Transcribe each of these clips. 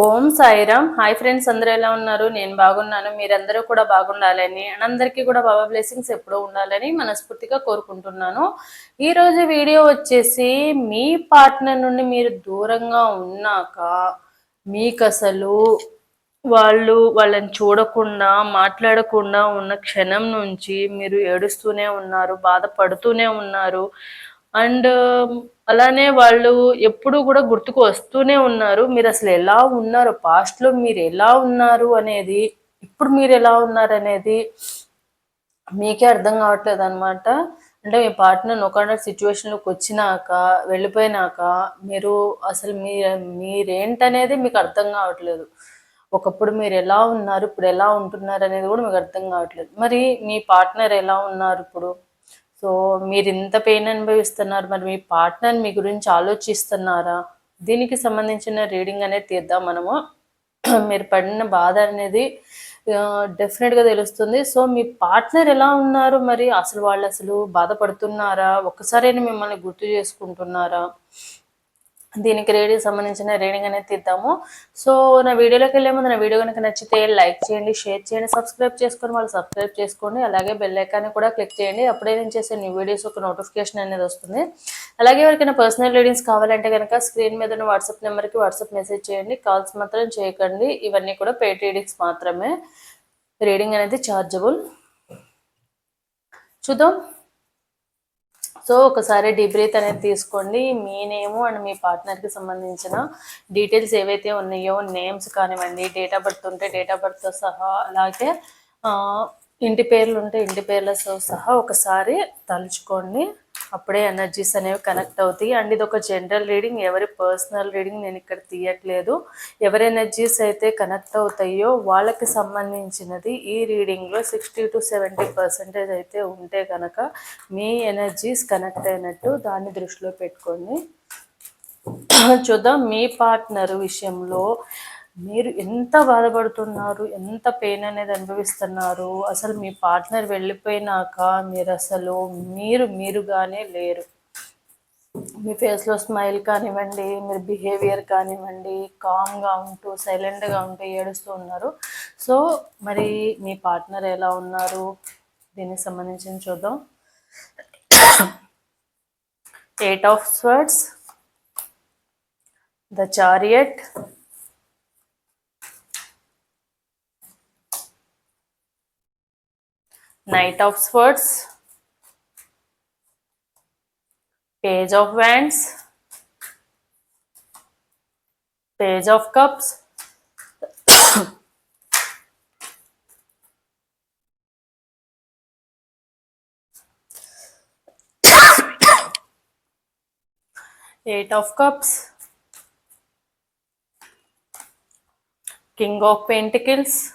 ఓం Sairam hi friends అందరు ఎలా ఉన్నారు నేను బాగున్నాను మీరందరూ కూడా బాగుండాలని అందరికీ కూడా బాబా బ్లెస్సింగ్స్ ఎప్పుడూ ఉండాలని మనస్ఫూర్తిగా కోరుకుంటున్నాను ఈరోజు వీడియో వచ్చేసి మీ పార్ట్నర్ నుండి మీరు దూరంగా ఉన్నాక మీకు అసలు వాళ్ళు వాళ్ళని చూడకుండా మాట్లాడకుండా ఉన్న క్షణం నుంచి మీరు ఏడుస్తూనే ఉన్నారు బాధపడుతూనే ఉన్నారు అండ్ అలానే వాళ్ళు ఎప్పుడు కూడా గుర్తుకు వస్తూనే ఉన్నారు మీరు అసలు ఎలా ఉన్నారు పాస్ట్లో మీరు ఎలా ఉన్నారు అనేది ఇప్పుడు మీరు ఎలా ఉన్నారు అనేది మీకే అర్థం కావట్లేదు అనమాట అంటే మీ పార్ట్నర్ ఒకనొక సిచ్యువేషన్లోకి వచ్చినాక వెళ్ళిపోయినాక మీరు అసలు మీ మీరేంటనేది మీకు అర్థం కావట్లేదు ఒకప్పుడు మీరు ఎలా ఉన్నారు ఇప్పుడు ఎలా ఉంటున్నారు అనేది కూడా మీకు అర్థం కావట్లేదు మరి మీ పార్ట్నర్ ఎలా ఉన్నారు ఇప్పుడు సో మీరు ఇంత పెయిన్ అనుభవిస్తున్నారు మరి మీ పార్ట్నర్ మీ గురించి ఆలోచిస్తున్నారా దీనికి సంబంధించిన రీడింగ్ అనేది తీద్దాం మనము మీరు పడిన బాధ అనేది డెఫినెట్గా తెలుస్తుంది సో మీ పార్ట్నర్ ఎలా ఉన్నారు మరి అసలు వాళ్ళు అసలు బాధపడుతున్నారా ఒక్కసారైనా మిమ్మల్ని గుర్తు చేసుకుంటున్నారా దీనికి రేడియోకి సంబంధించిన రీడింగ్ అనేది తీద్దాము సో నా వీడియోలోకి వెళ్ళే ముందు నా వీడియో కనుక నచ్చితే లైక్ చేయండి షేర్ చేయండి సబ్స్క్రైబ్ చేసుకొని వాళ్ళు సబ్స్క్రైబ్ చేసుకోండి అలాగే బెల్ ఐకాన్ని కూడా క్లిక్ చేయండి అప్పుడే నేను చేసే న్యూ వీడియోస్ ఒక నోటిఫికేషన్ అనేది వస్తుంది అలాగే ఎవరికైనా పర్సనల్ రీడింగ్స్ కావాలంటే కనుక స్క్రీన్ మీద ఉన్న వాట్సాప్ నెంబర్కి వాట్సాప్ మెసేజ్ చేయండి కాల్స్ మాత్రం చేయకండి ఇవన్నీ కూడా పేడ్ రీడింగ్స్ మాత్రమే రీడింగ్ అనేది ఛార్జబుల్ చూద్దాం సో ఒకసారి డిబ్రీత్ అనేది తీసుకోండి మీ నేము అండ్ మీ పార్ట్నర్కి సంబంధించిన డీటెయిల్స్ ఏవైతే ఉన్నాయో నేమ్స్ కానివ్వండి డేట్ ఆఫ్ బర్త్ ఉంటే డేట్ ఆఫ్ బర్త్తో సహా అలాగే ఇంటి పేర్లు ఉంటే ఇంటి పేర్లతో సహా ఒకసారి తలుచుకోండి అప్పుడే ఎనర్జీస్ అనేవి కనెక్ట్ అవుతాయి అండ్ ఇది ఒక జనరల్ రీడింగ్ ఎవరి పర్సనల్ రీడింగ్ నేను ఇక్కడ తీయట్లేదు ఎవరి ఎనర్జీస్ అయితే కనెక్ట్ అవుతాయో వాళ్ళకి సంబంధించినది ఈ రీడింగ్లో సిక్స్టీ టు సెవెంటీ పర్సెంటేజ్ అయితే ఉంటే కనుక మీ ఎనర్జీస్ కనెక్ట్ అయినట్టు దాన్ని దృష్టిలో పెట్టుకోండి చూద్దాం మీ పార్ట్నర్ విషయంలో మీరు ఎంత బాధపడుతున్నారు ఎంత పెయిన్ అనేది అనుభవిస్తున్నారు అసలు మీ పార్ట్నర్ వెళ్ళిపోయినాక మీరు అసలు మీరు మీరుగానే లేరు మీ ఫేస్లో స్మైల్ కానివ్వండి మీరు బిహేవియర్ కానివ్వండి కామ్గా ఉంటూ సైలెంట్గా ఉంటూ ఏడుస్తూ ఉన్నారు సో మరి మీ పార్ట్నర్ ఎలా ఉన్నారు దీనికి సంబంధించిన చూద్దాం eight of swords the chariot Knight of Swords, Page of Wands, Page of Cups, Eight of Cups, King of Pentacles,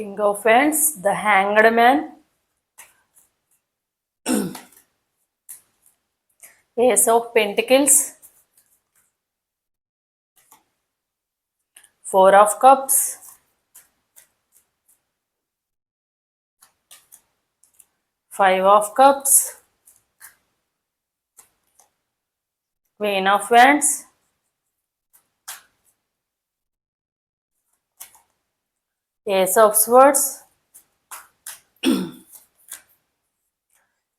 King of Ends, The Hanged Man, Ace of Pentacles, Four of Cups, Five of Cups, Queen of Wands, ace of swords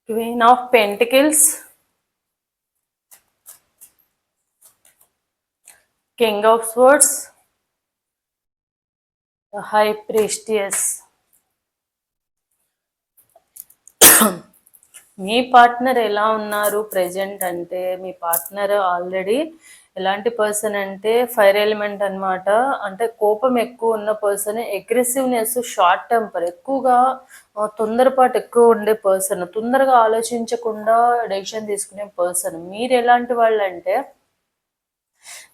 queen of pentacles king of swords the high priestess మీ partner ఎలా ఉన్నారు present అంటే మీ partner already ఎలాంటి person అంటే fire element అనమాట అంటే కోపం ఎక్కువ ఉన్న పర్సన్ అగ్రెసివ్నెస్ షార్ట్ టెంపర్ ఎక్కువగా తొందరపాటు ఎక్కువ ఉండే పర్సన్ తొందరగా ఆలోచించకుండా డెసిషన్ తీసుకునే పర్సన్ మీరు ఎలాంటి వాళ్ళు అంటే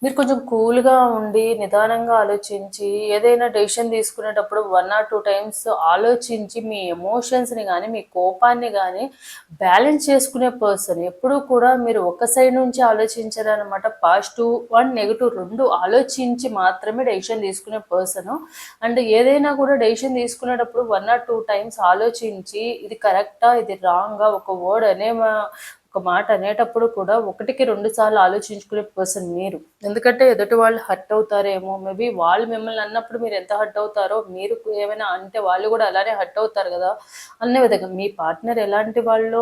మీరు కొంచెం కూల్గా ఉండి నిదానంగా ఆలోచించి ఏదైనా డెసిషన్ తీసుకునేటప్పుడు వన్ ఆర్ టూ టైమ్స్ ఆలోచించి మీ ఎమోషన్స్ని కానీ మీ కోపాన్ని కానీ బ్యాలెన్స్ చేసుకునే పర్సన్ ఎప్పుడూ కూడా మీరు ఒక సైడ్ నుంచి ఆలోచించారనమాట పాజిటివ్ అండ్ నెగిటివ్ రెండు ఆలోచించి మాత్రమే డెసిషన్ తీసుకునే పర్సన్ అండ్ ఏదైనా కూడా డెసిషన్ తీసుకునేటప్పుడు వన్ ఆర్ టూ టైమ్స్ ఆలోచించి ఇది కరెక్టా ఇది రాంగా ఒక వర్డ్ అనే ఒక మాట అనేటప్పుడు కూడా ఒకటికి రెండు సార్లు ఆలోచించుకునే పర్సన్ మీరు ఎందుకంటే ఎదుటి వాళ్ళు హర్ట్ అవుతారేమో మేబీ వాళ్ళు మిమ్మల్ని అన్నప్పుడు మీరు ఎంత హర్ట్ అవుతారో మీరు ఏమైనా అంటే వాళ్ళు కూడా అలానే హర్ట్ అవుతారు కదా అనే విధంగా మీ పార్ట్నర్ ఎలాంటి వాళ్ళు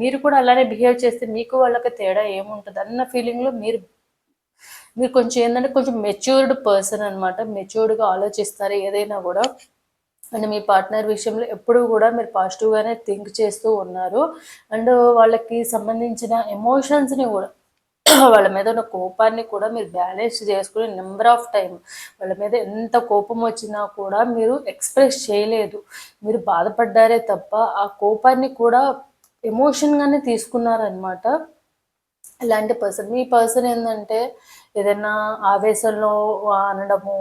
మీరు కూడా అలానే బిహేవ్ చేస్తే మీకు వాళ్ళకి తేడా ఏముంటుంది అన్న ఫీలింగ్లో మీరు మీరు కొంచెం ఏంటంటే కొంచెం మెచ్యూర్డ్ పర్సన్ అనమాట మెచ్యూర్డ్గా ఆలోచిస్తారు ఏదైనా కూడా అండ్ మీ పార్ట్నర్ విషయంలో ఎప్పుడూ కూడా మీరు పాజిటివ్గానే థింక్ చేస్తూ ఉన్నారు అండ్ వాళ్ళకి సంబంధించిన ఎమోషన్స్ని కూడా వాళ్ళ మీద ఉన్న కోపాన్ని కూడా మీరు బ్యాలెన్స్ చేసుకుని నెంబర్ ఆఫ్ టైం వాళ్ళ మీద ఎంత కోపం వచ్చినా కూడా మీరు ఎక్స్ప్రెస్ చేయలేదు మీరు బాధపడ్డారే తప్ప ఆ కోపాన్ని కూడా ఎమోషన్గానే తీసుకున్నారనమాట ఇలాంటి పర్సన్ మీ పర్సన్ ఏంటంటే ఏదైనా ఆవేశంలో అనడము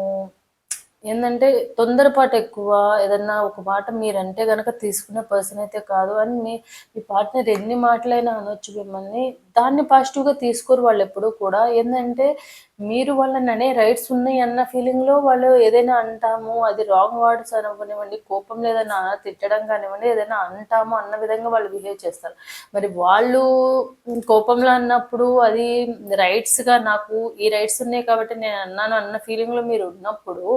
ఏంటంటే తొందరపాటు ఎక్కువ ఏదన్నా ఒక మాట మీరంటే కనుక తీసుకునే పర్సన్ అయితే కాదు అని మీ మీ పార్ట్నర్ ఎన్ని మాటలైనా అనొచ్చు మిమ్మల్ని దాన్ని పాజిటివ్గా తీసుకోరు వాళ్ళు ఎప్పుడూ కూడా ఏంటంటే మీరు వాళ్ళని అనే రైట్స్ ఉన్నాయి అన్న ఫీలింగ్లో వాళ్ళు ఏదైనా అంటాము అది రాంగ్ వర్డ్స్ అనవ్వనివ్వండి కోపం లేదన్నా తిట్టడం కానివ్వండి ఏదైనా అంటాము అన్న విధంగా వాళ్ళు బిహేవ్ చేస్తారు మరి వాళ్ళు కోపంలో అన్నప్పుడు అది రైట్స్గా నాకు ఈ రైట్స్ ఉన్నాయి కాబట్టి నేను అన్నాను అన్న ఫీలింగ్లో మీరు ఉన్నప్పుడు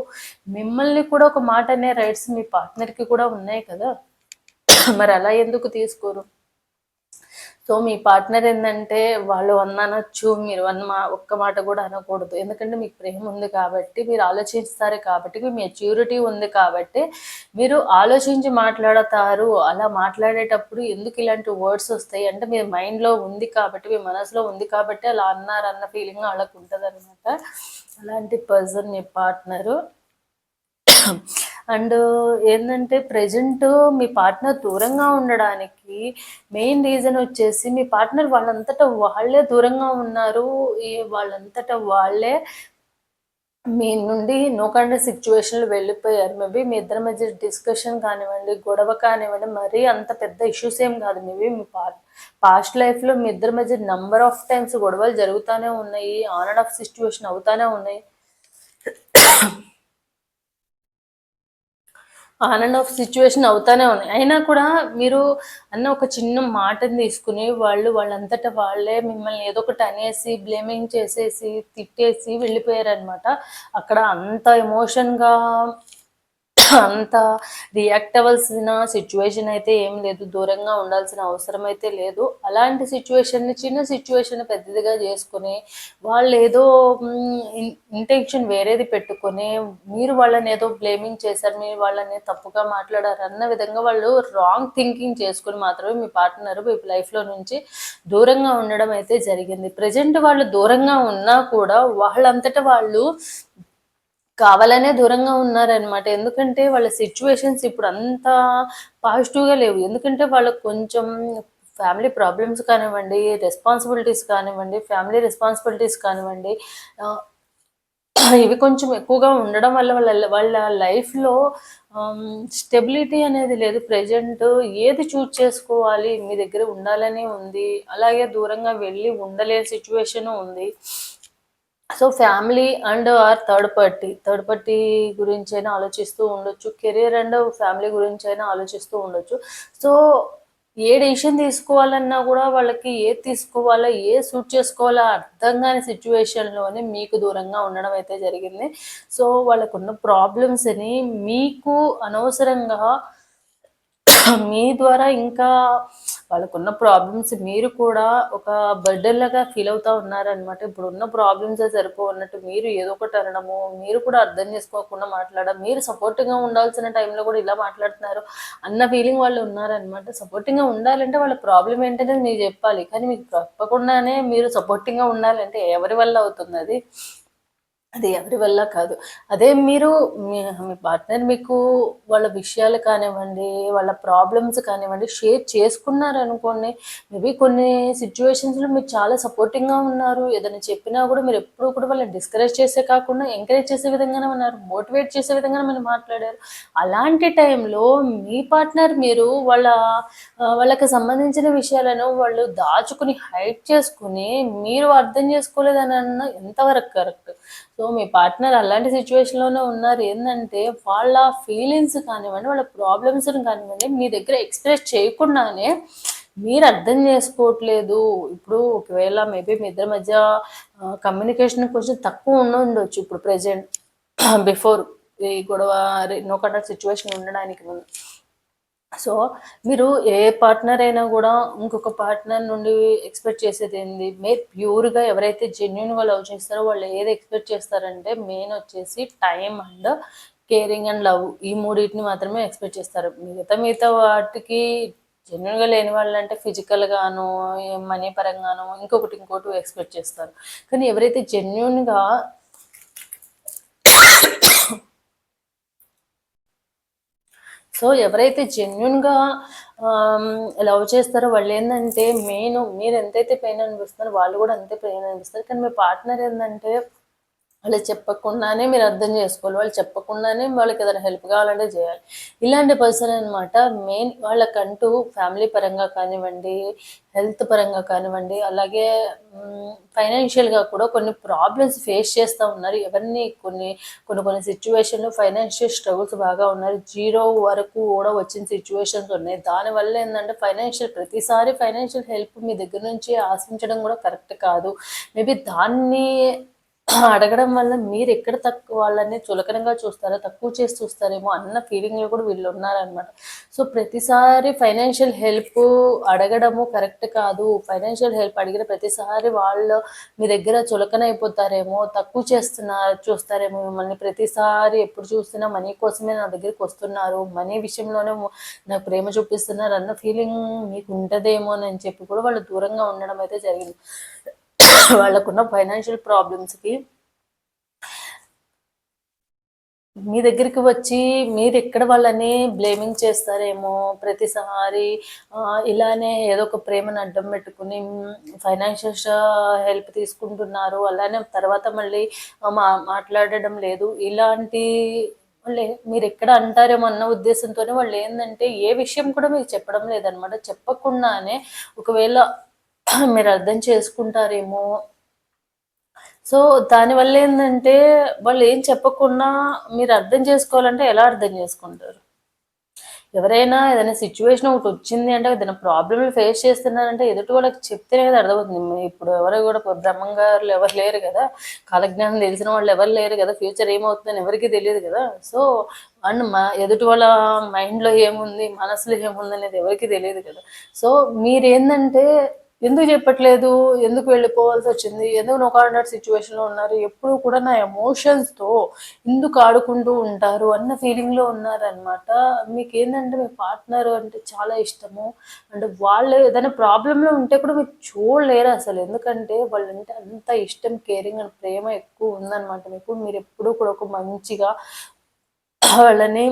మిమ్మల్ని కూడా ఒక మాట అనే రైట్స్ మీ పార్ట్నర్కి కూడా ఉన్నాయి కదా మరి అలా ఎందుకు తీసుకోరు సో మీ పార్ట్నర్ ఏంటంటే వాళ్ళు వందనొచ్చు మీరు వన్ మా ఒక్క మాట కూడా అనకూడదు ఎందుకంటే మీకు ప్రేమ ఉంది కాబట్టి మీరు ఆలోచిస్తారు కాబట్టి మీ మెచ్యూరిటీ ఉంది కాబట్టి మీరు ఆలోచించి మాట్లాడతారు అలా మాట్లాడేటప్పుడు ఎందుకు ఇలాంటి వర్డ్స్ వస్తాయి అంటే మీ మైండ్లో ఉంది కాబట్టి మీ మనసులో ఉంది కాబట్టి అలా అన్నారన్న ఫీలింగ్ వాళ్ళకు ఉంటుంది అలాంటి పర్సన్ మీ పార్ట్నరు అండ్ ఏంటంటే ప్రజెంట్ మీ పార్ట్నర్ దూరంగా ఉండడానికి మెయిన్ రీజన్ వచ్చేసి మీ పార్ట్నర్ వాళ్ళంతటా వాళ్ళే దూరంగా ఉన్నారు వాళ్ళంతటా వాళ్ళే మీ నుండి నోకండ సిచ్యువేషన్లు వెళ్ళిపోయారు మేబీ మీ ఇద్దరి మధ్య డిస్కషన్ కానివ్వండి గొడవ కానివ్వండి మరీ అంత పెద్ద ఇష్యూస్ ఏం కాదు మేబీ మీ పా పాస్ట్ లైఫ్లో మీ ఇద్దరి మధ్య నంబర్ ఆఫ్ టైమ్స్ గొడవలు జరుగుతూనే ఉన్నాయి ఆన్ అండ్ ఆఫ్ సిచ్యువేషన్ అవుతూనే ఉన్నాయి ఆన్ అండ్ ఆఫ్ సిచ్యువేషన్ అవుతానే ఉన్నాయి అయినా కూడా మీరు అన్న ఒక చిన్న మాటని తీసుకుని వాళ్ళు వాళ్ళంతటా వాళ్ళే మిమ్మల్ని ఏదో ఒకటి అనేసి బ్లేమింగ్ చేసేసి తిట్టేసి వెళ్ళిపోయారనమాట అక్కడ అంత ఎమోషన్గా అంత రియాక్ట్ అవ్వాల్సిన సిచ్యువేషన్ అయితే ఏం లేదు దూరంగా ఉండాల్సిన అవసరం అయితే లేదు అలాంటి సిచ్యువేషన్ని చిన్న సిచ్యువేషన్ పెద్దదిగా చేసుకొని వాళ్ళు ఏదో ఇంటెన్షన్ వేరేది పెట్టుకొని మీరు వాళ్ళని ఏదో బ్లేమింగ్ చేశారు మీరు వాళ్ళని తప్పుగా మాట్లాడారు అన్న విధంగా వాళ్ళు రాంగ్ థింకింగ్ చేసుకుని మాత్రమే మీ పార్ట్నర్ మీ లైఫ్లో నుంచి దూరంగా ఉండడం అయితే జరిగింది ప్రజెంట్ వాళ్ళు దూరంగా ఉన్నా కూడా వాళ్ళంతటా వాళ్ళు కావాలనే దూరంగా ఉన్నారనమాట ఎందుకంటే వాళ్ళ సిచ్యువేషన్స్ ఇప్పుడు అంతా పాజిటివ్గా లేవు ఎందుకంటే వాళ్ళకు కొంచెం ఫ్యామిలీ ప్రాబ్లమ్స్ కానివ్వండి రెస్పాన్సిబిలిటీస్ కానివ్వండి ఫ్యామిలీ రెస్పాన్సిబిలిటీస్ కానివ్వండి ఇవి కొంచెం ఎక్కువగా ఉండడం వల్ల వాళ్ళ వాళ్ళ లైఫ్లో స్టెబిలిటీ అనేది లేదు ప్రజెంట్ ఏది చూజ్ చేసుకోవాలి మీ దగ్గర ఉండాలని ఉంది అలాగే దూరంగా వెళ్ళి ఉండలేని సిచ్యువేషను ఉంది so family and or third party third party గురించి అయినా ఆలోచిస్తూ ఉండొచ్చు కెరీర్ అండ్ ఫ్యామిలీ గురించి అయినా ఆలోచిస్తూ ఉండొచ్చు సో ఏ డెసిషన్ తీసుకోవాలన్నా కూడా వాళ్ళకి ఏ తీసుకోవాలో ఏ సూట్ చేసుకోవాలో అర్థం కాని సిచ్యువేషన్లోనే మీకు దూరంగా ఉండడం అయితే జరిగింది సో వాళ్ళకున్న ప్రాబ్లమ్స్ని మీకు అనవసరంగా మీ ద్వారా ఇంకా వాళ్ళకున్న ప్రాబ్లమ్స్ మీరు కూడా ఒక బర్డర్ లాగా ఫీల్ అవుతా ఉన్నారనమాట ఇప్పుడు ఉన్న ప్రాబ్లమ్స్ సరిపో ఉన్నట్టు మీరు ఏదో ఒకటి అనడము మీరు కూడా అర్థం చేసుకోకుండా మాట్లాడడం మీరు సపోర్టింగ్గా ఉండాల్సిన టైంలో కూడా ఇలా మాట్లాడుతున్నారు అన్న ఫీలింగ్ వాళ్ళు ఉన్నారనమాట సపోర్టింగ్గా ఉండాలంటే వాళ్ళ ప్రాబ్లం ఏంటనేది మీరు చెప్పాలి కానీ మీకు తప్పకుండానే మీరు సపోర్టింగ్గా ఉండాలంటే ఎవరి వల్ల అవుతుంది అది అది ఎవరి వల్ల కాదు అదే మీరు మీ మీ పార్ట్నర్ మీకు వాళ్ళ విషయాలు కానివ్వండి వాళ్ళ ప్రాబ్లమ్స్ కానివ్వండి షేర్ చేసుకున్నారనుకోండి మేబీ కొన్ని సిచ్యువేషన్స్లో మీరు చాలా సపోర్టింగ్గా ఉన్నారు ఏదైనా చెప్పినా కూడా మీరు ఎప్పుడూ కూడా వాళ్ళని డిస్కరేజ్ చేసే కాకుండా ఎంకరేజ్ చేసే విధంగానే ఉన్నారు మోటివేట్ చేసే విధంగానే మీరు మాట్లాడారు అలాంటి టైంలో మీ పార్ట్నర్ మీరు వాళ్ళ వాళ్ళకి సంబంధించిన విషయాలను వాళ్ళు దాచుకుని హైడ్ చేసుకుని మీరు అర్థం చేసుకోలేదని అన్న ఎంతవరకు కరెక్ట్ సో మీ పార్ట్నర్ అలాంటి సిచ్యువేషన్లోనే ఉన్నారు ఏంటంటే వాళ్ళ ఫీలింగ్స్ కానివ్వండి వాళ్ళ ప్రాబ్లమ్స్ని కానివ్వండి మీ దగ్గర ఎక్స్ప్రెస్ చేయకుండానే మీరు అర్థం చేసుకోవట్లేదు ఇప్పుడు ఒకవేళ మేబీ మీ ఇద్దరి మధ్య కమ్యూనికేషన్ కొంచెం తక్కువ ఉండొచ్చు ఇప్పుడు ప్రజెంట్ బిఫోర్ ఈ గొడవ నో కండక్ట్ సిచ్యువేషన్ ఉండడానికి ముందు సో మీరు ఏ పార్ట్నర్ అయినా కూడా ఇంకొక పార్ట్నర్ నుండి ఎక్స్పెక్ట్ చేసేది ఏంది మీరు ప్యూర్గా ఎవరైతే జెన్యున్గా లవ్ చేస్తారో వాళ్ళు ఏది ఎక్స్పెక్ట్ చేస్తారంటే మెయిన్ వచ్చేసి time and caring and love ఈ మూడింటిని మాత్రమే ఎక్స్పెక్ట్ చేస్తారు మిగతా మిగతా వాటికి జెన్యున్గా లేని వాళ్ళు అంటే ఫిజికల్గాను మనీ పరంగాను ఇంకొకటి ఇంకోటి ఎక్స్పెక్ట్ చేస్తారు కానీ ఎవరైతే జెన్యున్గా సో ఎవరైతే జెన్యున్గా లవ్ చేస్తారో వాళ్ళు ఏంటంటే మెయిన్ మీరు ఎంతైతే పెయిన్ అనిపిస్తున్నారో వాళ్ళు కూడా అంతే పెయిన్ అనిపిస్తారు కానీ మీ పార్ట్నర్ ఏంటంటే వాళ్ళు చెప్పకుండానే మీరు అర్థం చేసుకోవాలి వాళ్ళు చెప్పకుండానే వాళ్ళకి ఏదైనా హెల్ప్ కావాలంటే చేయాలి ఇలాంటి పర్సన్ అనమాట మెయిన్ వాళ్ళకంటూ ఫ్యామిలీ పరంగా కానివ్వండి హెల్త్ పరంగా కానివ్వండి అలాగే ఫైనాన్షియల్గా కూడా కొన్ని ప్రాబ్లమ్స్ ఫేస్ చేస్తూ ఉన్నారు ఎవరిని కొన్ని కొన్ని కొన్ని సిచ్యువేషన్లు ఫైనాన్షియల్ స్ట్రగుల్స్ బాగా ఉన్నారు జీరో వరకు కూడా వచ్చిన సిచ్యువేషన్స్ ఉన్నాయి దానివల్ల ఏంటంటే ఫైనాన్షియల్ ప్రతిసారి ఫైనాన్షియల్ హెల్ప్ మీ దగ్గర నుంచి ఆశించడం కూడా కరెక్ట్ కాదు మేబీ దాన్ని అడగడం వల్ల మీరు ఎక్కడ తక్కువ వాళ్ళని చులకనంగా చూస్తారో తక్కువ చేసి చూస్తారేమో అన్న లో కూడా వీళ్ళు ఉన్నారనమాట సో ప్రతిసారి ఫైనాన్షియల్ హెల్ప్ అడగడము కరెక్ట్ కాదు ఫైనాన్షియల్ హెల్ప్ అడిగిన ప్రతిసారి వాళ్ళు మీ దగ్గర చులకన అయిపోతారేమో తక్కువ చేస్తున్నారు చూస్తారేమో మిమ్మల్ని ప్రతిసారి ఎప్పుడు చూస్తున్నా మనీ కోసమే నా దగ్గరికి వస్తున్నారు మనీ విషయంలోనే నాకు ప్రేమ చూపిస్తున్నారు అన్న ఫీలింగ్ మీకు ఉంటదేమో అని చెప్పి కూడా వాళ్ళు దూరంగా ఉండడం అయితే జరిగింది వాళ్ళకున్న ఫైనాన్షియల్ ప్రాబ్లమ్స్కి మీ దగ్గరికి వచ్చి మీరు ఎక్కడ వాళ్ళని బ్లేమింగ్ చేస్తారేమో ప్రతిసారి ఇలానే ఏదో ఒక ప్రేమను అడ్డం పెట్టుకుని ఫైనాన్షియల్ హెల్ప్ తీసుకుంటున్నారు అలానే తర్వాత మళ్ళీ మా మాట్లాడడం లేదు ఇలాంటి వాళ్ళు మీరు ఎక్కడ అంటారేమో అన్న ఉద్దేశంతోనే వాళ్ళు ఏంటంటే ఏ విషయం కూడా మీకు చెప్పడం లేదనమాట చెప్పకుండానే ఒకవేళ మీరు అర్థం చేసుకుంటారేమో సో దానివల్ల ఏంటంటే వాళ్ళు ఏం చెప్పకుండా మీరు అర్థం చేసుకోవాలంటే ఎలా అర్థం చేసుకుంటారు ఎవరైనా ఏదైనా సిచ్యువేషన్ ఒకటి వచ్చింది అంటే ఏదైనా ప్రాబ్లమ్లు ఫేస్ చేస్తున్నారంటే ఎదుటి వాళ్ళకి చెప్తేనే కదా అర్థమవుతుంది ఇప్పుడు ఎవరు కూడా బ్రహ్మంగారులు ఎవరు లేరు కదా కాలజ్ఞానం తెలిసిన వాళ్ళు ఎవరు లేరు కదా ఫ్యూచర్ ఏమవుతుందని ఎవరికీ తెలియదు కదా సో అండ్ మా ఎదుటి వాళ్ళ మైండ్లో ఏముంది మనసులో ఏముంది అనేది ఎవరికీ తెలియదు కదా సో మీరేంటంటే ఎందుకు చెప్పట్లేదు ఎందుకు వెళ్ళిపోవాల్సి వచ్చింది ఎందుకు నో కాంటాక్ట్ సిచ్యువేషన్లో ఉన్నారు ఎప్పుడు కూడా నా ఎమోషన్స్తో ఎందుకు ఆడుకుంటూ ఉంటారు అన్న ఫీలింగ్లో ఉన్నారనమాట మీకు ఏంటంటే మీ పార్ట్నర్ అంటే చాలా ఇష్టము అంటే వాళ్ళు ఏదైనా ప్రాబ్లంలో ఉంటే కూడా మీరు చూడలేరు అసలు ఎందుకంటే వాళ్ళంటే అంత ఇష్టం కేరింగ్ అండ్ ప్రేమ ఎక్కువ ఉందన్నమాట మీకు మీరు ఎప్పుడూ కూడా ఒక మంచిగా వాళ్ళని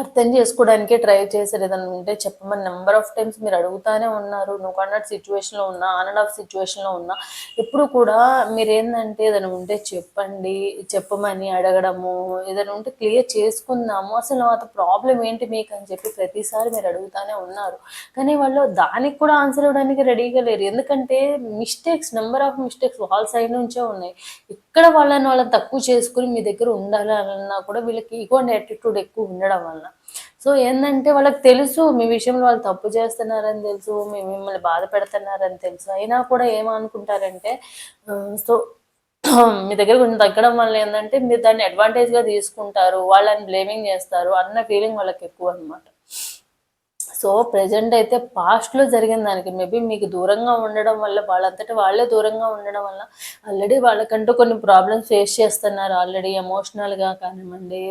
అర్థం చేసుకోవడానికి ట్రై చేసలేదనుకుంటే చెప్పమని నెంబర్ ఆఫ్ టైమ్స్ మీరు అడుగుతానే ఉన్నారు నువ్వు అన్నట్టు సిచ్యువేషన్లో ఉన్నా ఆన్ ఆఫ్ సిచ్యువేషన్లో ఉన్నా ఎప్పుడు కూడా మీరు ఏంటంటే ఏదైనా ఉంటే చెప్పండి చెప్పమని అడగడము ఏదైనా ఉంటే క్లియర్ చేసుకుందాము అసలు అత ప్రాబ్లం ఏంటి మీకు అని చెప్పి ప్రతిసారి మీరు అడుగుతానే ఉన్నారు కానీ వాళ్ళు దానికి కూడా ఆన్సర్ ఇవ్వడానికి రెడీగా లేరు ఎందుకంటే మిస్టేక్స్ నెంబర్ ఆఫ్ మిస్టేక్స్ వాళ్ళ సైడ్ నుంచే ఉన్నాయి ఇక్కడ వాళ్ళని వాళ్ళని తక్కువ చేసుకుని మీ దగ్గర ఉండాలన్నా కూడా వీళ్ళకి ఈగో అండ్ యాటిట్యూడ్ ఎక్కువ ఉండడం వల్ల వల్ల సో ఏంటంటే వాళ్ళకి తెలుసు మీ విషయంలో వాళ్ళు తప్పు చేస్తున్నారని తెలుసు మీ మిమ్మల్ని బాధ పెడుతున్నారని తెలుసు అయినా కూడా ఏమనుకుంటారంటే సో మీ దగ్గర కొంచెం తగ్గడం వల్ల ఏంటంటే మీరు దాన్ని అడ్వాంటేజ్గా తీసుకుంటారు వాళ్ళని బ్లేమింగ్ చేస్తారు అన్న ఫీలింగ్ వాళ్ళకి ఎక్కువ అనమాట సో ప్రజెంట్ అయితే పాస్ట్లో జరిగిన దానికి మేబీ మీకు దూరంగా ఉండడం వల్ల వాళ్ళంతటా వాళ్ళే దూరంగా ఉండడం వల్ల ఆల్రెడీ వాళ్ళకంటూ కొన్ని ప్రాబ్లమ్స్ ఫేస్ చేస్తున్నారు ఆల్రెడీ ఎమోషనల్గా కానివ్వండి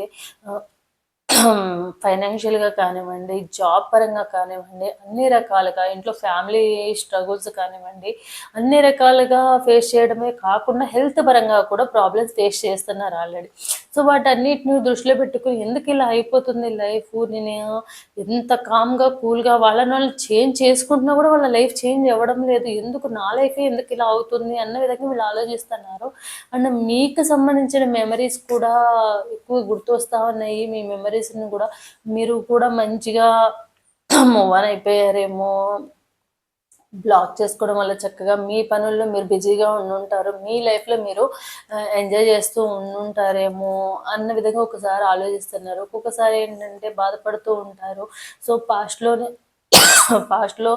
ఫైనాన్షియల్గా కానివ్వండి జాబ్ పరంగా కానివ్వండి అన్ని రకాలుగా ఇంట్లో ఫ్యామిలీ స్ట్రగుల్స్ కానివ్వండి అన్ని రకాలుగా ఫేస్ చేయడమే కాకుండా హెల్త్ పరంగా కూడా ప్రాబ్లమ్స్ ఫేస్ చేస్తున్నారు ఆల్రెడీ సో వాటన్నిటిని దృష్టిలో పెట్టుకుని ఎందుకు ఇలా అయిపోతుంది లైఫ్ నేను ఎంత కామ్గా కూల్గా వాళ్ళని వాళ్ళు చేంజ్ చేసుకుంటున్నా కూడా వాళ్ళ లైఫ్ చేంజ్ అవ్వడం లేదు ఎందుకు నా లైఫ్ ఎందుకు ఇలా అవుతుంది అన్న విధంగా వీళ్ళు ఆలోచిస్తున్నారు అండ్ మీకు సంబంధించిన మెమరీస్ కూడా ఎక్కువ గుర్తు వస్తా ఉన్నాయి మీ మెమరీస్ చేసిన కూడా మీరు కూడా మంచిగా మూవ్ ఆన్ అయిపోయారేమో బ్లాక్ చేసుకోవడం వల్ల చక్కగా మీ పనుల్లో మీరు బిజీగా ఉండుంటారు మీ లైఫ్లో మీరు ఎంజాయ్ చేస్తూ ఉండుంటారేమో అన్న విధంగా ఒకసారి ఆలోచిస్తున్నారు ఒక్కొక్కసారి ఏంటంటే బాధపడుతూ ఉంటారు సో పాస్ట్లోనే పాస్ట్లో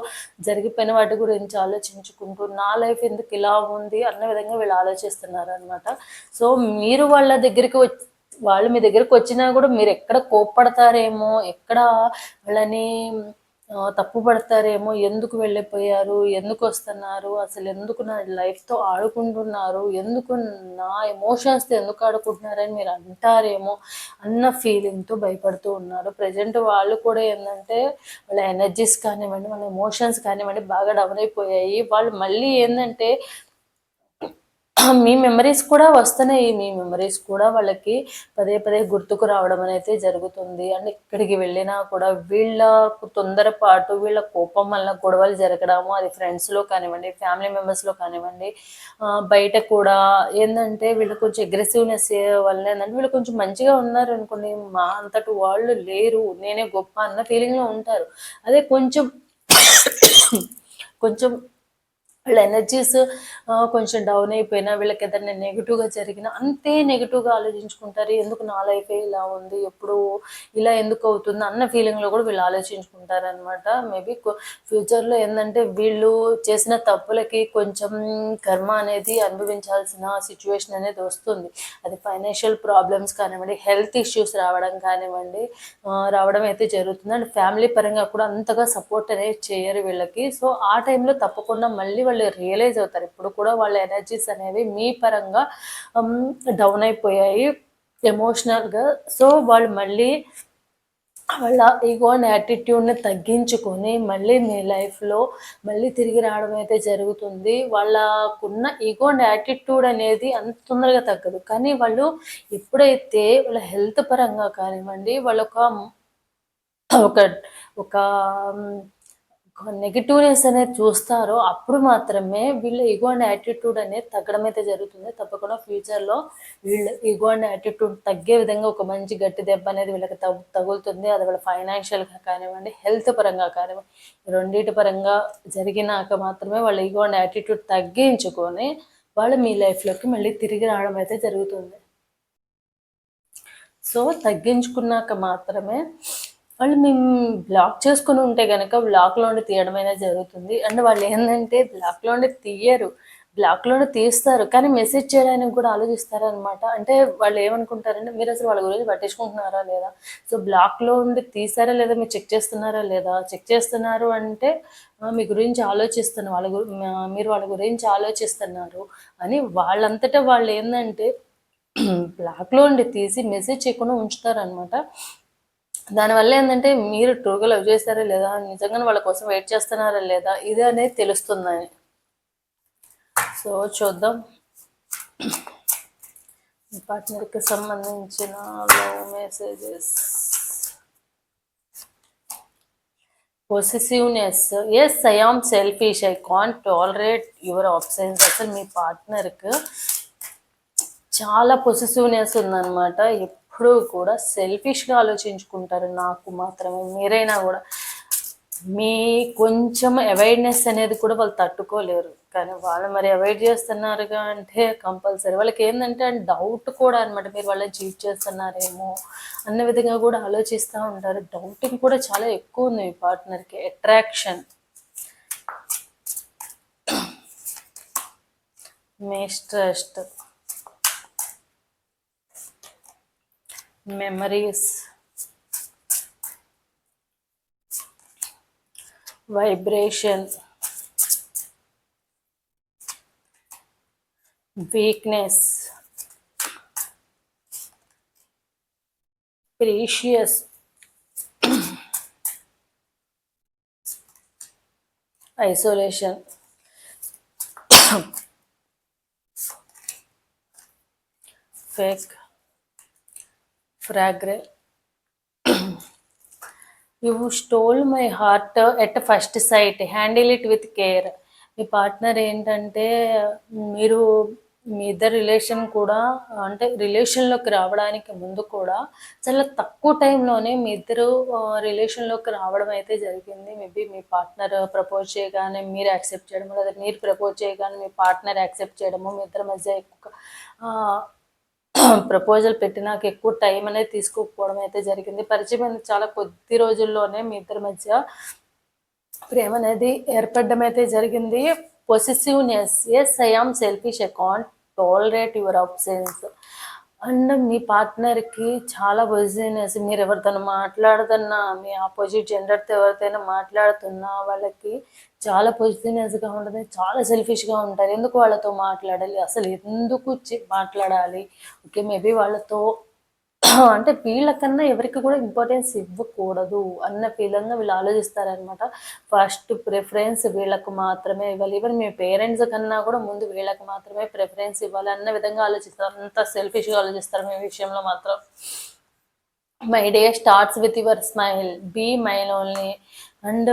జరిగిపోయిన వాటి గురించి ఆలోచించుకుంటూ నా లైఫ్ ఎందుకు ఇలా ఉంది అన్న విధంగా వీళ్ళు ఆలోచిస్తున్నారు అనమాట సో మీరు వాళ్ళ దగ్గరికి వచ్చి వాళ్ళు మీ దగ్గరకు వచ్చినా కూడా మీరు ఎక్కడ కోప్పడతారేమో ఎక్కడ వాళ్ళని తప్పు పడతారేమో ఎందుకు వెళ్ళిపోయారు ఎందుకు వస్తున్నారు అసలు ఎందుకు నా లైఫ్తో ఆడుకుంటున్నారు ఎందుకు నా ఎమోషన్స్తో ఎందుకు ఆడుకుంటున్నారని మీరు అంటారేమో అన్న ఫీలింగ్తో భయపడుతూ ఉన్నారు ప్రజెంట్ వాళ్ళు కూడా ఏంటంటే వాళ్ళ ఎనర్జీస్ కానివ్వండి వాళ్ళ ఎమోషన్స్ కానివ్వండి బాగా డౌన్ అయిపోయాయి వాళ్ళు మళ్ళీ ఏంటంటే మీ మెమరీస్ కూడా వస్తున్నాయి మీ మెమరీస్ కూడా వాళ్ళకి పదే పదే గుర్తుకు రావడం అనేది జరుగుతుంది అండ్ ఇక్కడికి వెళ్ళినా కూడా వీళ్ళకు తొందరపాటు వీళ్ళ కోపం వల్ల గొడవలు జరగడము అది ఫ్రెండ్స్లో కానివ్వండి ఫ్యామిలీ మెంబర్స్లో కానివ్వండి బయట కూడా ఏంటంటే వీళ్ళు కొంచెం అగ్రెసివ్నెస్ వల్ల ఏంటంటే వీళ్ళు కొంచెం మంచిగా ఉన్నారు అనుకోండి మా అంతటి వాళ్ళు లేరు నేనే గొప్ప అన్న ఫీలింగ్లో ఉంటారు అదే కొంచెం కొంచెం వీళ్ళ ఎనర్జీస్ కొంచెం డౌన్ అయిపోయినా వీళ్ళకి ఏదైనా నెగిటివ్గా జరిగినా అంతే నెగిటివ్గా ఆలోచించుకుంటారు ఎందుకు నా లైఫ్ ఇలా ఉంది ఎప్పుడు ఇలా ఎందుకు అవుతుంది అన్న ఫీలింగ్లో కూడా వీళ్ళు ఆలోచించుకుంటారు అనమాట మేబీ ఫ్యూచర్లో ఏంటంటే వీళ్ళు చేసిన తప్పులకి కొంచెం కర్మ అనేది అనుభవించాల్సిన సిచ్యువేషన్ అనేది వస్తుంది అది ఫైనాన్షియల్ ప్రాబ్లమ్స్ కానివ్వండి హెల్త్ ఇష్యూస్ రావడం కానివ్వండి రావడం అయితే జరుగుతుంది అండ్ ఫ్యామిలీ పరంగా కూడా అంతగా సపోర్ట్ అనేది చేయరు వీళ్ళకి సో ఆ టైంలో తప్పకుండా మళ్ళీ వాళ్ళు రియలైజ్ అవుతారు ఇప్పుడు కూడా వాళ్ళ ఎనర్జీస్ అనేవి మీ పరంగా డౌన్ um, అయిపోయాయి ఎమోషనల్గా సో వాళ్ళు మళ్ళీ వాళ్ళ ఈగో అనే యాటిట్యూడ్ని తగ్గించుకొని మళ్ళీ మీ లైఫ్లో మళ్ళీ తిరిగి రావడం అయితే జరుగుతుంది వాళ్ళకున్న ఈగో అండ్ యాటిట్యూడ్ అనేది అంత తొందరగా తగ్గదు కానీ వాళ్ళు ఎప్పుడైతే వాళ్ళ హెల్త్ పరంగా కానివ్వండి వాళ్ళొక ఒక ఒక నెగిటివ్నెస్ అనేది చూస్తారో అప్పుడు మాత్రమే వీళ్ళ ఈగో అండ్ యాటిట్యూడ్ అనేది తగ్గడం అయితే జరుగుతుంది తప్పకుండా ఫ్యూచర్లో వీళ్ళ ఈగో అండ్ యాటిట్యూడ్ తగ్గే విధంగా ఒక మంచి గట్టి దెబ్బ అనేది వీళ్ళకి తగు తగులుతుంది అది వాళ్ళ ఫైనాన్షియల్గా కానివ్వండి హెల్త్ పరంగా కానివ్వండి రెండింటి పరంగా జరిగినాక మాత్రమే వాళ్ళ ఈగో అండ్ యాటిట్యూడ్ తగ్గించుకొని వాళ్ళు మీ లైఫ్లోకి మళ్ళీ తిరిగి రావడం అయితే జరుగుతుంది సో తగ్గించుకున్నాక మాత్రమే వాళ్ళు మేము బ్లాక్ చేసుకుని ఉంటే కనుక బ్లాక్లో తీయడం అయినా జరుగుతుంది అండ్ వాళ్ళు ఏంటంటే బ్లాక్ ఉండి తీయరు బ్లాక్లోనే తీస్తారు కానీ మెసేజ్ చేయడానికి కూడా ఆలోచిస్తారనమాట అంటే వాళ్ళు ఏమనుకుంటారంటే మీరు అసలు వాళ్ళ గురించి పట్టించుకుంటున్నారా లేదా సో బ్లాక్లో ఉండి తీసారా లేదా మీరు చెక్ చేస్తున్నారా లేదా చెక్ చేస్తున్నారు అంటే మీ గురించి ఆలోచిస్తున్నారు వాళ్ళ గురి మీరు వాళ్ళ గురించి ఆలోచిస్తున్నారు అని వాళ్ళంతటా వాళ్ళు ఏంటంటే బ్లాక్లో ఉండి తీసి మెసేజ్ చేయకుండా ఉంచుతారనమాట దానివల్ల ఏంటంటే మీరు టూర్గా లవ్ చేస్తారా లేదా నిజంగా వాళ్ళ కోసం వెయిట్ చేస్తున్నారా లేదా ఇది అనేది తెలుస్తుందని సో చూద్దాం పార్ట్నర్కి సంబంధించిన love messages possessiveness yes I am selfish I can tolerate your options అసలు మీ పార్ట్నర్కి చాలా పొసెసివ్నెస్ ఉందన్నమాట ఎప్పుడూ కూడా సెల్ఫిష్గా ఆలోచించుకుంటారు నాకు మాత్రమే మీరైనా కూడా మీ కొంచెం అవైడ్నెస్ అనేది కూడా వాళ్ళు తట్టుకోలేరు కానీ వాళ్ళు మరి అవాయిడ్ చేస్తున్నారుగా అంటే కంపల్సరీ వాళ్ళకి ఏంటంటే డౌట్ కూడా అనమాట మీరు వాళ్ళని చీట్ చేస్తున్నారేమో అన్న విధంగా కూడా ఆలోచిస్తూ ఉంటారు డౌటింగ్ కూడా చాలా ఎక్కువ ఉంది మీ పార్ట్నర్కి attraction stressed memories vibration weakness precious isolation fake ఫ్రాగ్రె you stole my heart at first sight handle it with care me partner ఏంటంటే మీరు మీ ఇద్దరు రిలేషన్ కూడా అంటే రిలేషన్లోకి రావడానికి ముందు కూడా చాలా తక్కువ టైంలోనే మీ ఇద్దరు రిలేషన్లోకి రావడం అయితే జరిగింది మేబీ మీ పార్ట్నర్ ప్రపోజ్ చేయగానే మీరు యాక్సెప్ట్ చేయడము లేదా మీరు ప్రపోజ్ చేయగానే మీ పార్ట్నర్ యాక్సెప్ట్ చేయడము మీ ఇద్దరి మధ్య ఎక్కువ ప్రపోజల్ పెట్టి నాకు ఎక్కువ టైం అనేది తీసుకోకపోవడం అయితే జరిగింది పరిచయం చాలా కొద్ది రోజుల్లోనే మీ ఇద్దరి మధ్య ప్రేమ అనేది ఏర్పడడం అయితే జరిగింది possessiveness yes I am selfish account tolerate your options and మీ పార్ట్నర్కి చాలా బిజినెస్ మీరు ఎవరితో మాట్లాడుతున్నా మీ ఆపోజిట్ జెండర్తో ఎవరితో మాట్లాడుతున్నా వాళ్ళకి చాలా పొజిటివ్నెస్గా ఉంటుంది చాలా సెల్ఫిష్గా ఉంటారు ఎందుకు వాళ్ళతో మాట్లాడాలి అసలు ఎందుకు మాట్లాడాలి ఓకే మేబీ వాళ్ళతో అంటే వీళ్ళకన్నా ఎవరికి కూడా ఇంపార్టెన్స్ ఇవ్వకూడదు అన్న ఫీలింగ్గా వీళ్ళు ఆలోచిస్తారనమాట ఫస్ట్ ప్రిఫరెన్స్ వీళ్ళకు మాత్రమే ఇవ్వాలి ఈవెన్ మీ పేరెంట్స్ కన్నా కూడా ముందు వీళ్ళకి మాత్రమే ప్రిఫరెన్స్ ఇవ్వాలి అన్న విధంగా ఆలోచిస్తారు అంత సెల్ఫిష్గా ఆలోచిస్తారు మీ విషయంలో మాత్రం my day starts with your smile be mile only and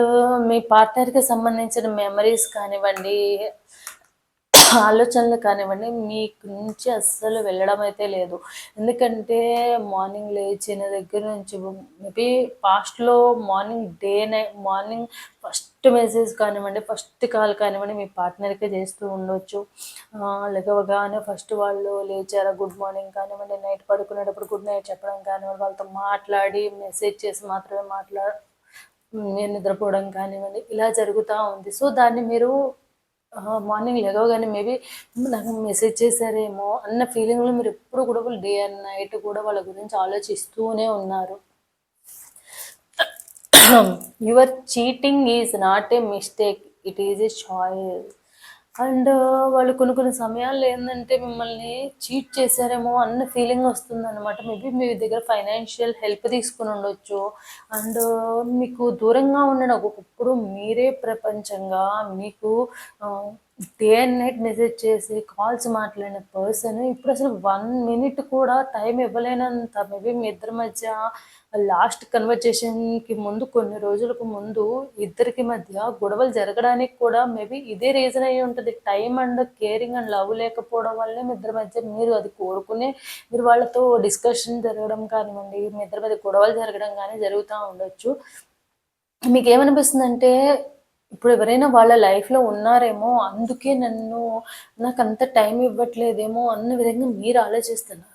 మీ పార్ట్నర్కి సంబంధించిన మెమరీస్ కానివ్వండి ఆలోచనలు కానివ్వండి మీకు నుంచి అస్సలు వెళ్ళడం అయితే లేదు ఎందుకంటే మార్నింగ్ లేచిన దగ్గర నుంచి మేబీ పాస్ట్లో morning day night morning first message కానివ్వండి ఫస్ట్ కాల్ కానివ్వండి మీ పార్ట్నర్కే చేస్తూ ఉండొచ్చు లేకవగానే ఫస్ట్ వాళ్ళు లేచారా గుడ్ మార్నింగ్ కానివ్వండి నైట్ పడుకునేటప్పుడు గుడ్ నైట్ చెప్పడం కానివ్వండి వాళ్ళతో మాట్లాడి మెసేజ్ చేసి మాత్రమే మాట్లా నిద్రపోవడం కానివ్వండి ఇలా జరుగుతూ ఉంది సో దాన్ని మీరు మార్నింగ్ లేవగానే మేబీ నాకు మెసేజ్ చేశారేమో అన్న ఫీలింగ్లో మీరు ఎప్పుడు కూడా వాళ్ళు డే అండ్ నైట్ కూడా వాళ్ళ గురించి ఆలోచిస్తూనే ఉన్నారు your cheating is not a mistake it is a choice and వాళ్ళు కొన్ని కొన్ని సమయాల్లో ఏంటంటే మిమ్మల్ని చీట్ చేశారేమో అన్న ఫీలింగ్ వస్తుంది అనమాట మేబీ మీ దగ్గర ఫైనాన్షియల్ హెల్ప్ తీసుకుని ఉండొచ్చు అండ్ మీకు దూరంగా ఉండడం ఒకప్పుడు మీరే ప్రపంచంగా మీకు డే అండ్ నైట్ మెసేజ్ చేసి కాల్స్ మాట్లాడిన పర్సన్ ఇప్పుడు అసలు వన్ మినిట్ కూడా టైం ఇవ్వలేనంత మేబీ మీ ఇద్దరి మధ్య లాస్ట్ కన్వర్జేషన్కి ముందు కొన్ని రోజులకు ముందు ఇద్దరికి మధ్య గొడవలు జరగడానికి కూడా మేబీ ఇదే రీజన్ అయ్యి ఉంటుంది time and caring and love లేకపోవడం వల్లే మీ ఇద్దరి మధ్య మీరు అది కోరుకునే మీరు వాళ్ళతో డిస్కషన్ జరగడం కానివ్వండి మీ ఇద్దరి మధ్య గొడవలు జరగడం కానీ జరుగుతూ ఉండొచ్చు మీకు అంటే ఇప్పుడు ఎవరైనా వాళ్ళ లైఫ్లో ఉన్నారేమో అందుకే నన్ను నాకు అంత టైం ఇవ్వట్లేదేమో అన్న విధంగా మీరు ఆలోచిస్తున్నారు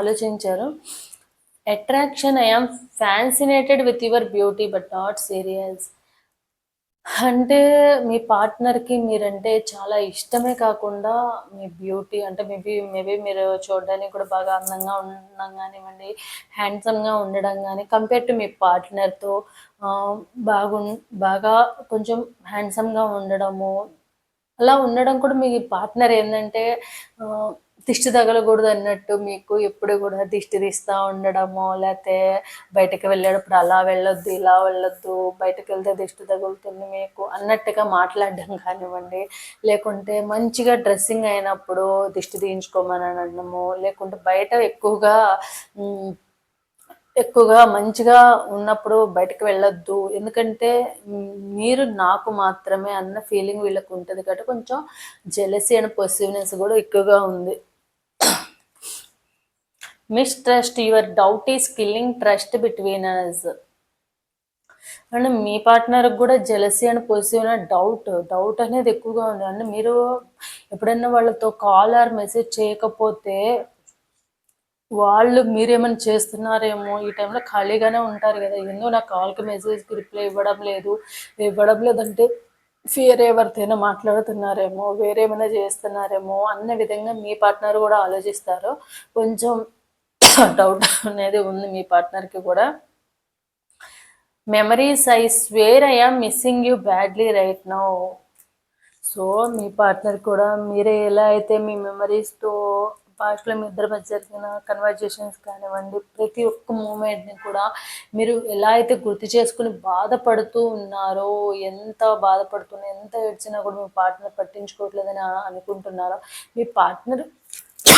ఆలోచించారు attraction I fascinated with your beauty but not serials అంటే మీ పార్ట్నర్‌కి మీరంటే చాలా ఇష్టమే కాకుండా, మీ బ్యూటీ అంటే మేబీ, మేబీ మీరు చూడడానికి కూడా బాగా అందంగా ఉండడం కానివ్వండి హ్యాండ్సమ్‌గా ఉండడం కానీ కంపేర్ టు మీ పార్ట్నర్‌తో బాగుం బాగా కొంచెం హ్యాండ్సమ్‌గా ఉండడము, అలా ఉండడం కూడా మీ పార్ట్నర్ ఏంటంటే దిష్టి తగలకూడదు అన్నట్టు మీకు ఎప్పుడు కూడా దిష్టి తీస్తూ ఉండడము లేకపోతే బయటకు వెళ్ళేటప్పుడు అలా వెళ్ళొద్దు ఇలా వెళ్ళొద్దు బయటకు వెళ్తే దిష్టి తగులుతుంది మీకు అన్నట్టుగా మాట్లాడడం కానివ్వండి లేకుంటే మంచిగా డ్రెస్సింగ్ అయినప్పుడు దిష్టి తీయించుకోమని అనడము లేకుంటే బయట ఎక్కువగా ఎక్కువగా మంచిగా ఉన్నప్పుడు బయటకు వెళ్ళొద్దు ఎందుకంటే మీరు నాకు మాత్రమే అన్న ఫీలింగ్ వీళ్ళకు ఉంటుంది కాబట్టి కొంచెం జెలసీ అండ్ పొసివ్నెస్ కూడా ఎక్కువగా ఉంది mistrust your doubt is killing trust between us and మీ పార్ట్నర్కి కూడా jealousy and positive doubt doubt అనేది ఎక్కువగా ఉంది అండ్ మీరు ఎప్పుడైనా వాళ్ళతో కాల్ ఆర్ మెసేజ్ చేయకపోతే వాళ్ళు మీరేమైనా చేస్తున్నారేమో ఈ టైంలో ఖాళీగానే ఉంటారు కదా ఎందుకు నా కాల్కి మెసేజ్కి రిప్లై ఇవ్వడం లేదు ఇవ్వడం లేదంటే ఫియర్ ఎవరితోనో మాట్లాడుతున్నారేమో వేరేమైనా చేస్తున్నారేమో అన్న విధంగా మీ పార్ట్నర్ కూడా ఆలోచిస్తారు కొంచెం డౌట్ అనేది ఉంది మీ పార్ట్నర్కి కూడా memories I swear I am missing you badly right now so me partner కూడా మీరే ఎలా అయితే మీ మెమరీస్తో పాస్ట్లో మీ ఇద్దరి మధ్య జరిగిన కన్వర్జేషన్స్ కానివ్వండి ప్రతి ఒక్క మూమెంట్ని కూడా మీరు ఎలా అయితే గుర్తు చేసుకుని బాధపడుతూ ఉన్నారో ఎంత బాధపడుతున్నా ఎంత ఏడ్చినా కూడా మీ పార్ట్నర్ పట్టించుకోవట్లేదని అనుకుంటున్నారో మీ పార్ట్నర్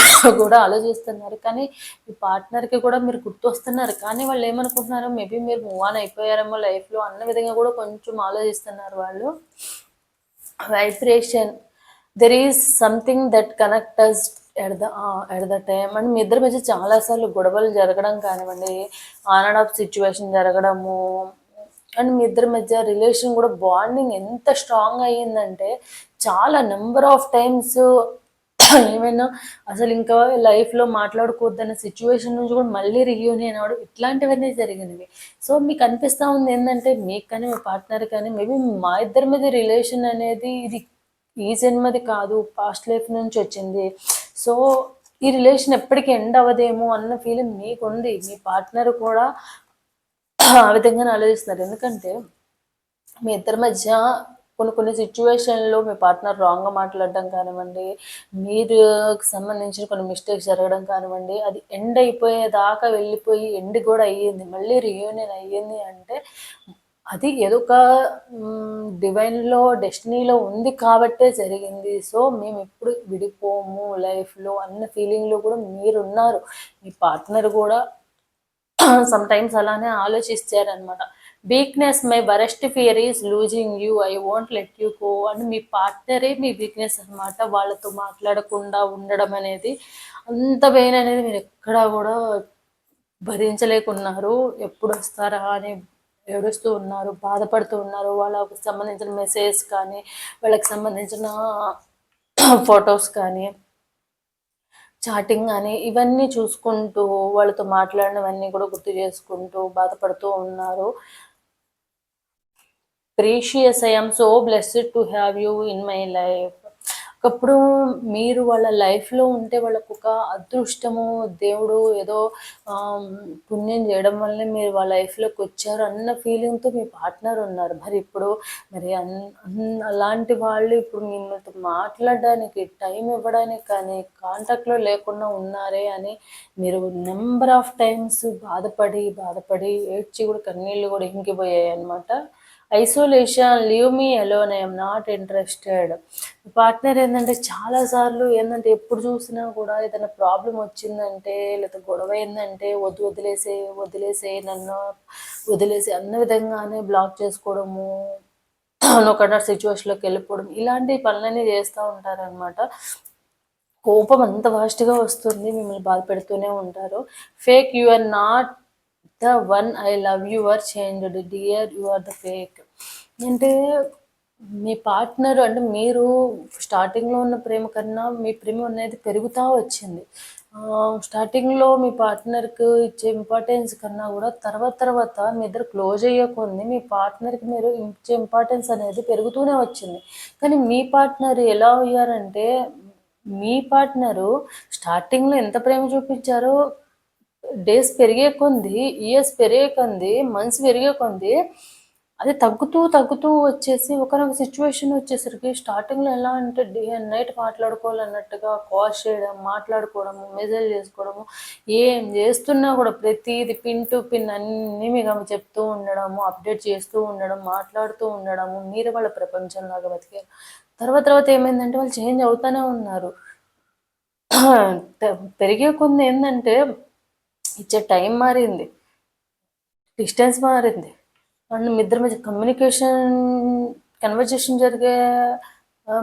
కూడా ఆలోచిస్తున్నారు కానీ మీ పార్ట్నర్కి కూడా మీరు గుర్తొస్తున్నారు కానీ వాళ్ళు ఏమనుకుంటున్నారు మేబీ మీరు మూవ్ ఆన్ అయిపోయారేమో లైఫ్లో అన్న విధంగా కూడా కొంచెం ఆలోచిస్తున్నారు వాళ్ళు vibration there is something that connect us at the at the time and మీ ఇద్దరి మధ్య చాలాసార్లు గొడవలు జరగడం కానివ్వండి ఆన్ అండ్ ఆఫ్ సిచ్యువేషన్ జరగడము అండ్ మీ ఇద్దరి మధ్య రిలేషన్ కూడా బాండింగ్ ఎంత స్ట్రాంగ్ అయ్యిందంటే చాలా నెంబర్ ఆఫ్ టైమ్స్ ఏమైనా అసలు ఇంకా లైఫ్లో మాట్లాడుకోవద్దన్న సిచ్యువేషన్ నుంచి కూడా మళ్ళీ రియూనియన్ అవడం ఇట్లాంటివన్నీ జరిగినవి సో మీకు అనిపిస్తూ ఉంది ఏంటంటే మీకు కానీ మీ పార్ట్నర్ కానీ మేబీ మా ఇద్దరి మీద రిలేషన్ అనేది ఇది ఈ జన్మది కాదు పాస్ట్ లైఫ్ నుంచి వచ్చింది సో ఈ రిలేషన్ ఎప్పటికీ ఎండ్ అవ్వదేమో అన్న ఫీలింగ్ మీకుంది మీ పార్ట్నర్ కూడా ఆ విధంగానే ఆలోచిస్తున్నారు ఎందుకంటే మీ ఇద్దరి మధ్య కొన్ని కొన్ని సిచ్యువేషన్లో మీ పార్ట్నర్ రాంగ్గా మాట్లాడడం కానివ్వండి మీరు సంబంధించిన కొన్ని మిస్టేక్స్ జరగడం కానివ్వండి అది ఎండ్ అయిపోయేదాకా వెళ్ళిపోయి ఎండ్ కూడా అయ్యింది మళ్ళీ రియూనియన్ అయ్యింది అంటే అది ఏదో ఒక డివైన్లో డెస్టినీలో ఉంది కాబట్టే జరిగింది సో మేము ఎప్పుడు విడిపోము లైఫ్లో అన్న ఫీలింగ్లో కూడా మీరున్నారు మీ పార్ట్నర్ కూడా సమ్టైమ్స్ అలానే ఆలోచిస్తారనమాట weakness my worst fear is losing you I want let you go అని మీ పార్ట్నరే మీ వీక్నెస్ అనమాట వాళ్ళతో మాట్లాడకుండా ఉండడం అనేది అంత పెయిన్ అనేది మీరు ఎక్కడా కూడా భరించలేకున్నారు ఎప్పుడు వస్తారా అని ఏడుస్తూ ఉన్నారు బాధపడుతూ ఉన్నారు వాళ్ళకి సంబంధించిన మెసేజ్ కానీ వాళ్ళకి సంబంధించిన ఫొటోస్ కానీ చాటింగ్ అని ఇవన్నీ చూసుకుంటూ వాళ్ళతో మాట్లాడినవన్నీ కూడా గుర్తు చేసుకుంటూ బాధపడుతూ ఉన్నారు precious I'm so blessed to have you in my life ఒకప్పుడు మీరు వాళ్ళ లైఫ్లో ఉంటే వాళ్ళకు ఒక అదృష్టము దేవుడు ఏదో పుణ్యం చేయడం వల్లే మీరు వాళ్ళ లైఫ్లోకి వచ్చారు అన్న ఫీలింగ్తో మీ పార్ట్నర్ ఉన్నారు మరి ఇప్పుడు మరి అలాంటి వాళ్ళు ఇప్పుడు మిమ్మల్తో మాట్లాడడానికి టైం ఇవ్వడానికి కానీ కాంటాక్ట్లో లేకుండా ఉన్నారే అని మీరు నెంబర్ ఆఫ్ టైమ్స్ బాధపడి బాధపడి ఏడ్చి కూడా కన్నీళ్ళు కూడా ఇంకిపోయాయి అనమాట isolation leave me alone I'm not interested partner ఏంటంటే చాలా సార్లు ఏంటంటే ఎప్పుడు చూసినా కూడా ఏదైనా ప్రాబ్లం వచ్చిందంటే లేదా గొడవ ఏంటంటే వద్దు వదిలేసే వదిలేసే నన్ను వదిలేసి అన్న విధంగానే బ్లాక్ చేసుకోవడము నొక్కడ సిచ్యువేషన్లోకి వెళ్ళిపోవడం ఇలాంటి పనులన్నీ చేస్తూ ఉంటారనమాట కోపం అంత వాస్ట్గా వస్తుంది మిమ్మల్ని బాధ పెడుతూనే ఉంటారు fake you are not the one I love you are changed dear you are the fake అంటే మీ పార్ట్నర్ అంటే మీరు స్టార్టింగ్లో ఉన్న ప్రేమ కన్నా మీ ప్రేమ అనేది పెరుగుతూ వచ్చింది స్టార్టింగ్లో మీ పార్ట్నర్కి ఇచ్చే ఇంపార్టెన్స్ కన్నా కూడా తర్వాత తర్వాత మీ ఇద్దరు క్లోజ్ అయ్యకుంది మీ పార్ట్నర్కి మీరు ఇచ్చే ఇంపార్టెన్స్ అనేది పెరుగుతూనే వచ్చింది కానీ మీ పార్ట్నర్ ఎలా అయ్యారంటే మీ పార్ట్నరు స్టార్టింగ్లో ఎంత ప్రేమ చూపించారో డేస్ పెరిగే కొంది ఇయర్స్ పెరిగే కొంది మంత్స్ పెరిగే కొంది అది తగ్గుతూ తగ్గుతూ వచ్చేసి ఒకనొక సిచ్యువేషన్ వచ్చేసరికి స్టార్టింగ్లో ఎలా అంటే డే అండ్ నైట్ మాట్లాడుకోవాలన్నట్టుగా కాల్ చేయడం మాట్లాడుకోవడము మెసేజ్ చేసుకోవడము ఏం చేస్తున్నా కూడా ప్రతిది పిన్ టు పిన్ అన్నీ మీకు చెప్తూ ఉండడము అప్డేట్ చేస్తూ ఉండడం మాట్లాడుతూ ఉండడము మీరు వాళ్ళ ప్రపంచంలాగా బతికారు తర్వాత తర్వాత ఏమైందంటే వాళ్ళు చేంజ్ అవుతూనే ఉన్నారు పెరిగే కొన్ని ఏంటంటే ఇచ్చే టైం మారింది డిస్టెన్స్ మారింది అండ్ మీ ఇద్దరి మధ్య కమ్యూనికేషన్ కన్వర్జేషన్ జరిగే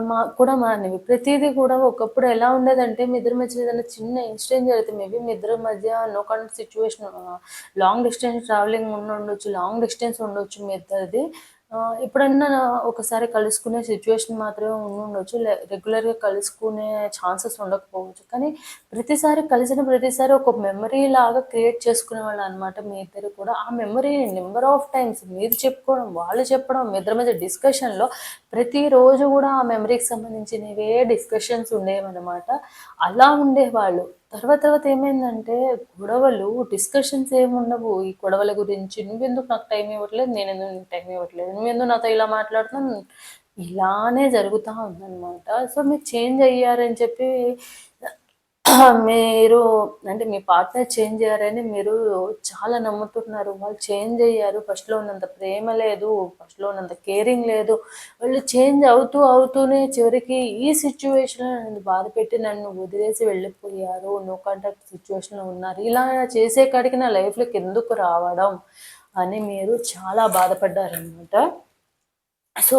మా కూడా మారినవి ప్రతిదీ కూడా ఒకప్పుడు ఎలా ఉండేదంటే మీ ఇద్దరి మధ్య ఏదైనా చిన్న ఇన్సిడెంట్ జరిగితే మేబీ మీ ఇద్దరి మధ్య no con situation long distance travelling ఉండొచ్చు లాంగ్ డిస్టెన్స్ ఉండొచ్చు మీ ఇద్దరిది ఎప్పుడన్నా ఒకసారి కలుసుకునే సిచ్యువేషన్ మాత్రమే ఉండొచ్చు రెగ్యులర్గా కలుసుకునే ఛాన్సెస్ ఉండకపోవచ్చు కానీ ప్రతిసారి కలిసిన ప్రతిసారి ఒక మెమరీ లాగా క్రియేట్ వాళ్ళు అనమాట మీ ఇద్దరు కూడా ఆ మెమరీ నెంబర్ ఆఫ్ టైమ్స్ మీరు చెప్పుకోవడం వాళ్ళు చెప్పడం మీ ఇద్దరి మధ్య డిస్కషన్లో ప్రతిరోజు కూడా ఆ మెమరీకి సంబంధించినవే డిస్కషన్స్ ఉండేవన్నమాట అలా ఉండేవాళ్ళు తర్వాత తర్వాత ఏమైందంటే గొడవలు డిస్కషన్స్ ఏమి ఉండవు ఈ గొడవల గురించి నువ్వెందుకు నాకు టైం ఇవ్వట్లేదు నేను ఎందుకు నీకు టైం ఇవ్వట్లేదు నువ్వెందుకు నాతో ఇలా మాట్లాడుతున్నావు ఇలానే జరుగుతూ ఉందన్నమాట సో మీరు చేంజ్ అయ్యారని చెప్పి మీరు అంటే మీ పార్ట్నర్ చేంజ్ అయ్యారని మీరు చాలా నమ్ముతున్నారు వాళ్ళు చేంజ్ అయ్యారు ఫస్ట్లో ఉన్నంత ప్రేమ లేదు ఫస్ట్లో ఉన్నంత కేరింగ్ లేదు వాళ్ళు చేంజ్ అవుతూ అవుతూనే చివరికి ఈ సిచ్యువేషన్లో నన్ను బాధ పెట్టి నన్ను వదిలేసి వెళ్ళిపోయారు నో కాంటాక్ట్ సిచ్యువేషన్లో ఉన్నారు ఇలా చేసే కాడికి నా లైఫ్లోకి ఎందుకు రావడం అని మీరు చాలా బాధపడ్డారనమాట సో